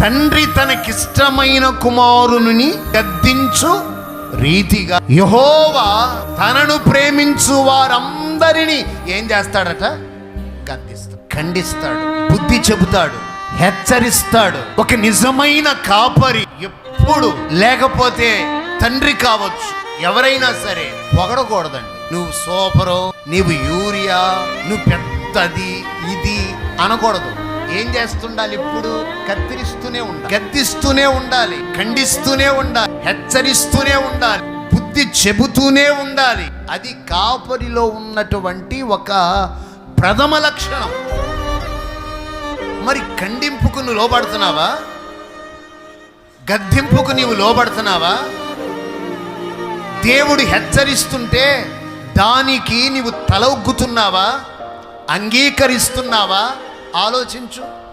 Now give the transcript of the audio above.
తండ్రి తనకిష్టమైన కుమారుని గద్దించు రీతిగా యహోవా తనను ప్రేమించు వారందరినీ ఏం చేస్తాడట? గద్దిస్తాడు ఖండిస్తాడు బుద్ధి చెబుతాడు హెచ్చరిస్తాడు. ఒక నిజమైన కాపరి ఎప్పుడు లేకపోతే తండ్రి కావచ్చు. ఎవరైనా సరే పొగడకూడదండి. నువ్వు సూపరు నీవు యూరియా నువ్వు పెద్దది ఇది అనకూడదు. ఏం చేస్తుండాలి ఇప్పుడు? కత్తిరిస్తూనే ఉండాలి. గద్దిస్తూనే ఉండాలి. ఖండిస్తూనే ఉండాలి. హెచ్చరిస్తూనే ఉండాలి. బుద్ధి చెబుతూనే ఉండాలి. అది కాపరిలో ఉన్నటువంటి ఒక ప్రథమ లక్షణం. మరి ఖండింపుకు నువ్వు లోబడుతున్నావా? గద్దింపుకు నీవు లోబడుతున్నావా? దేవుడు హెచ్చరిస్తుంటే దానికి నీవు తలొగ్గుతున్నావా? అంగీకరిస్తున్నావా? ఆలోచించు.